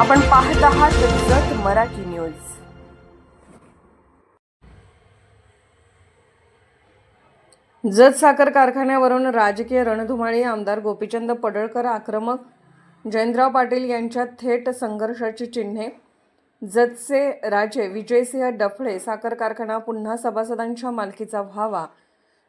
आपण पाहत आहात जत मराठी न्यूज. जत साखर कारखान्यावरून राजकीय रणधुमाळी आमदार गोपीचंद पडळकर आक्रमक. जयंतराव पाटील यांच्या थेट संघर्षाची चिन्हे. जतचे राजे विजयसिंह डफळे साखर कारखाना पुन्हा सभासदांच्या मालकीचा व्हावा.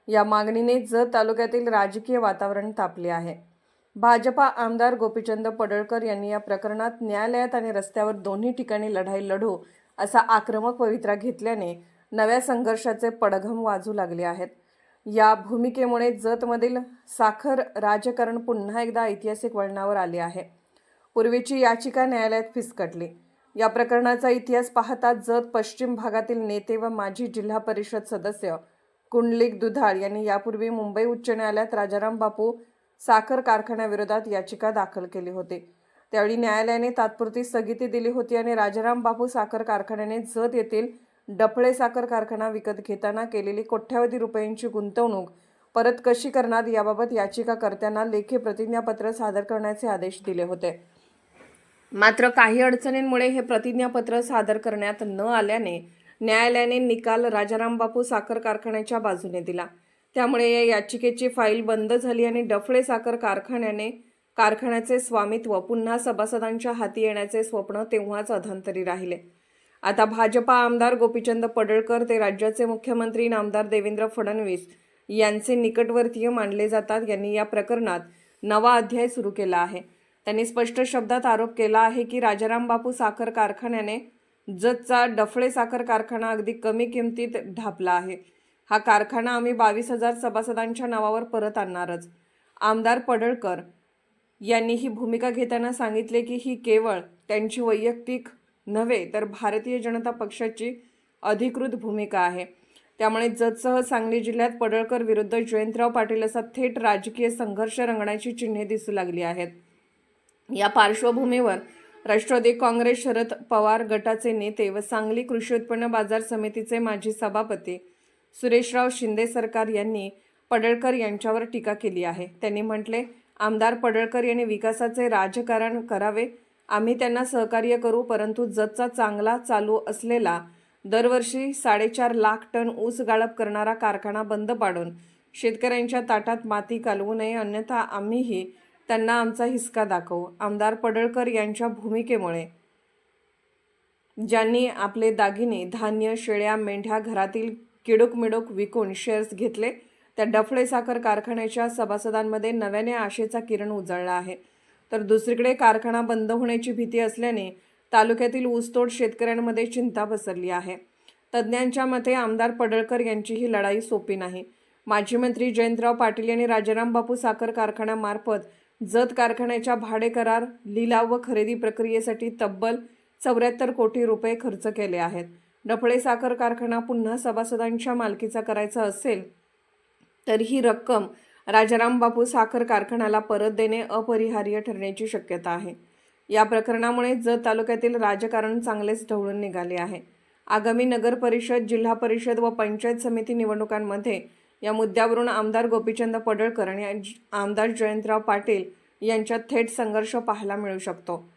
या मागणीने जत तालुक्यातील राजकीय वातावरण तापले आहे. भाजपा आमदार गोपीचंद पडळकर यांनी या प्रकरणात न्यायालयात आणि रस्त्यावर दोन्ही ठिकाणी लढाई लढू असा आक्रमक पवित्रा घेतल्याने नव्या संघर्षाचे पडघम वाजू लागले आहेत. या भूमिकेमुळे जतमधील साखर राजकारण पुन्हा एकदा ऐतिहासिक वळणावर आले आहे. पूर्वीची याचिका न्यायालयात फिसकटली. या प्रकरणाचा इतिहास पाहता जत पश्चिम भागातील नेते व माजी जिल्हा परिषद सदस्य कुंडलिक दुधाळ यांनी यापूर्वी मुंबई उच्च न्यायालयात राजाराम बापू साखर कारखान्याविरोधात याचिका दाखल केली होती. त्यावेळी न्यायालयाने तात्पुरती स्थगिती दिली होती आणि राजाराम बापू साखर कारखान्याने जत येथील डफळे साखर कारखाना विकत घेताना केलेली कोट्यावधी रुपयांची गुंतवणूक परत कशी करणार याबाबत याचिकाकर्त्यांना लेखी प्रतिज्ञापत्र सादर करण्याचे आदेश दिले होते. मात्र काही अडचणींमुळे हे प्रतिज्ञापत्र सादर करण्यात न आल्याने न्यायालयाने निकाल राजाराम बापू साखर कारखान्याच्या बाजूने दिला. त्यामुळे या याचिकेची फाईल बंद झाली आणि डफळे साखर कारखान्याने कारखान्याचे स्वामित्व पुन्हा सभासदांच्या हाती येण्याचे स्वप्न तेव्हाच अधांतरी राहिले. आता भाजपा आमदार गोपीचंद पडळकर ते राज्याचे मुख्यमंत्री नामदार देवेंद्र फडणवीस यांचे निकटवर्तीय मानले जातात. यांनी या प्रकरणात नवा अध्याय सुरू केला आहे. त्यांनी स्पष्ट शब्दात आरोप केला आहे की राजाराम बापू साखर कारखान्याने जतचा डफळे साखर कारखाना अगदी कमी किमतीत ढापला आहे. हा कारखाना आम्ही बावीस हजार सभासदांच्या नावावर परत आणणारच. आमदार पडळकर यांनी ही भूमिका घेताना सांगितले की ही केवळ त्यांची वैयक्तिक नव्हे तर भारतीय जनता पक्षाची अधिकृत भूमिका आहे. त्यामुळे जतसह सांगली जिल्ह्यात पडळकर विरुद्ध जयंतराव पाटील असा थेट राजकीय संघर्ष रंगण्याची चिन्हे दिसू लागली आहेत. या पार्श्वभूमीवर राष्ट्रवादी काँग्रेस शरद पवार गटाचे नेते व सांगली कृषी उत्पन्न बाजार समितीचे माजी सभापती सुरेशराव शिंदे सरकार यांनी पडळकर यांच्यावर टीका केली आहे. त्यांनी म्हटले आमदार पडळकर यांनी विकासाचे राजकारण करावे. आम्ही त्यांना सहकार्य करू परंतु जतचा चांगला चालू असलेला दरवर्षी साडेचार लाख टन ऊस गाळप करणारा कारखाना बंद पाडून शेतकऱ्यांच्या ताटात माती कालवू नये अन्यथा आम्हीही त्यांना आमचा हिसका दाखवू. आमदार पडळकर यांच्या भूमिकेमुळे ज्यांनी आपले दागिने धान्य शेळ्या मेंढ्या घरातील किडूक मिडूक विकून शेअर्स घेतले. त्या डफळे साखर कारखान्याच्या सभासदांमध्ये नव्याने आशेचा किरण उजळला आहे. तर दुसरीकडे कारखाना बंद होण्याची भीती असल्याने तालुक्यातील ऊसतोड शेतकऱ्यांमध्ये चिंता पसरली आहे. तज्ज्ञांच्या मते आमदार पडळकर यांची ही लढाई सोपी नाही. माजी मंत्री जयंतराव पाटील यांनी राजाराम बापू साखर कारखान्यामार्फत जत कारखान्याच्या भाडे करार लिलाव व खरेदी प्रक्रियेसाठी तब्बल चौऱ्याहत्तर कोटी रुपये खर्च केले आहेत. डफळे साखर कारखाना पुन्हा सभासदांच्या मालकीचा करायचा असेल तर ही रक्कम राजाराम बापू साखर कारखान्याला परत देणे अपरिहार्य ठरण्याची शक्यता आहे. या प्रकरणामुळे जत तालुक्यातील राजकारण चांगलेच ढवळून निघाले आहे. आगामी नगर परिषद जिल्हा परिषद व पंचायत समिती निवडणुकांमध्ये या मुद्द्यावरून आमदार गोपीचंद पडळकर आणि आमदार जयंतराव पाटील यांच्यात थेट संघर्ष पाहायला मिळू शकतो.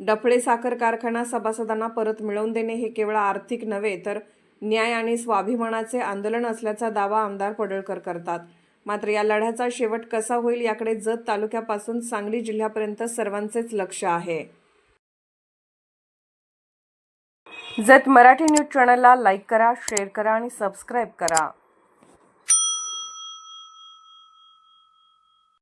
डफळे साखर कारखाना सभासदांना परत मिळवून देणे हे केवळ आर्थिक नव्हे तर न्याय आणि स्वाभिमानाचे आंदोलन असल्याचा दावा आमदार पडळकर करतात. मात्र या लढ्याचा शेवट कसा होईल याकडे जत तालुक्यापासून सांगली जिल्ह्यापर्यंत सर्वांचेच लक्ष आहे. जत मराठी न्यूज चॅनलला लाईक करा शेअर करा आणि सबस्क्राईब करा.